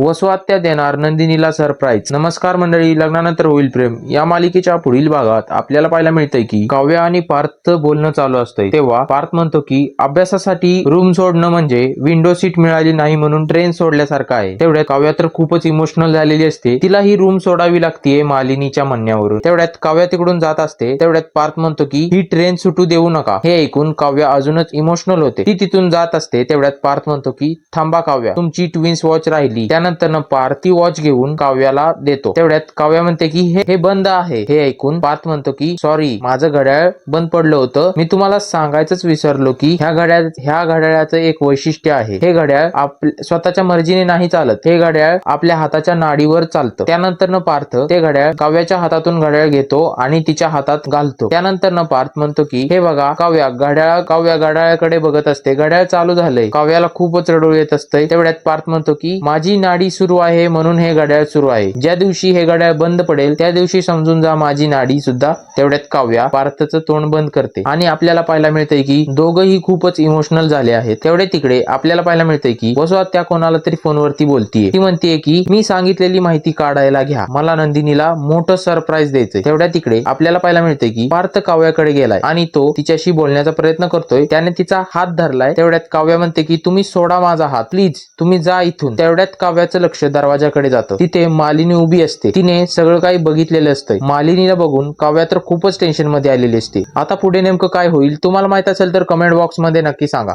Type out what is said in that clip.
वसुहत्या देणार नंदिनीला सरप्राईज नमस्कार मंडळी लग्नानंतर होईल प्रेम. या मालिकेच्या पुढील भागात आपल्याला पाहायला मिळतंय की काव्य आणि पार्थ बोलणं चालू असतंय. तेव्हा पार्थ म्हणतो की अभ्यासासाठी रूम सोडणं म्हणजे विंडो सीट मिळाली नाही म्हणून ट्रेन सोडल्यासारखं आहे. तेवढ्यात काव्या तर खूपच इमोशनल झालेली असते. तिला ही रूम सोडावी लागतीये मालिनीच्या म्हणण्यावरून. तेवढ्यात काव्या तिकडून जात असते. तेवढ्यात पार्थ म्हणतो की ही ट्रेन सुटू देऊ नका. हे ऐकून काव्य अजूनच इमोशनल होते. ती तिथून जात असते. तेवढ्यात पार्थ म्हणतो की थांबा काव्या. तुमची ट्विन्स वॉच राहिली. त्यानंतर पार्थ ती वॉच घेऊन काव्याला देतो. तेवढ्यात काव्या म्हणते की हे हे बंद आहे. हे ऐकून पार्थ म्हणतो की सॉरी माझं घड्याळ बंद पडलं होतं. मी तुम्हाला सांगायचंच विसरलो की ह्या घड्याळ ह्या घड्याळाचं एक वैशिष्ट्य आहे. हे घड्याळ स्वतःच्या मर्जीने नाही चालत. हे घड्याळ आपल्या हाताच्या नाडीवर चालतं. त्यानंतर न पार्थ ते घड्याळ काव्याच्या हातातून घड्याळ घेतो आणि तिच्या हातात घालतो. त्यानंतर न पार्थ म्हणतो की हे बघा काव्या घड्याळ काव्या घड्याळाकडे बघत असते. घड्याळ चालू झालंय. काव्याला खूपच रडू येत असते तेवढ्यात पार्थ म्हणतो की माझी नाडी सुरू आहे म्हणून हे घड्याळ सुरू आहे. ज्या दिवशी हे घड्याळ बंद पडेल त्या दिवशी समजून जा माझी नाडी सुद्धा तेवढ्यात काव्या पार्थचं तोंड बंद करते. आणि आपल्याला पाहायला मिळतंय की दोघंही खूपच इमोशनल झाले आहेत. तेवढे तिकडे आपल्याला पाहायला मिळतंय की वसुआत त्या कोणाला तरी फोनवरती बोलतीये. ती म्हणतीये की मी सांगितलेली माहिती काढायला घ्या. मला नंदिनीला मोठं सरप्राईज द्यायचंय. तेवढ्या तिकडे आपल्याला पाहायला मिळतंय की पार्थ काव्याकडे गेलाय. आणि तो तिच्याशी बोलण्याचा प्रयत्न करतोय. त्याने तिचा हात धरलाय. तेवढ्यात काव्या म्हणते की तुम्ही सोडा माझा हात. प्लीज तुम्ही जा इथून. तेवढ्यात काव्याचं लक्ष दरवाजाकडे जातं. तिथे मालिनी उभी असते. तिने सगळं काही बघितलेलं असतं. मालिनीला बघून काव्या तर खूपच टेन्शनमध्ये आलेली असते. आता पुढे नेमकं काय होईल तुम्हाला माहीत असेल तर कमेंट बॉक्समध्ये नक्की सांगा.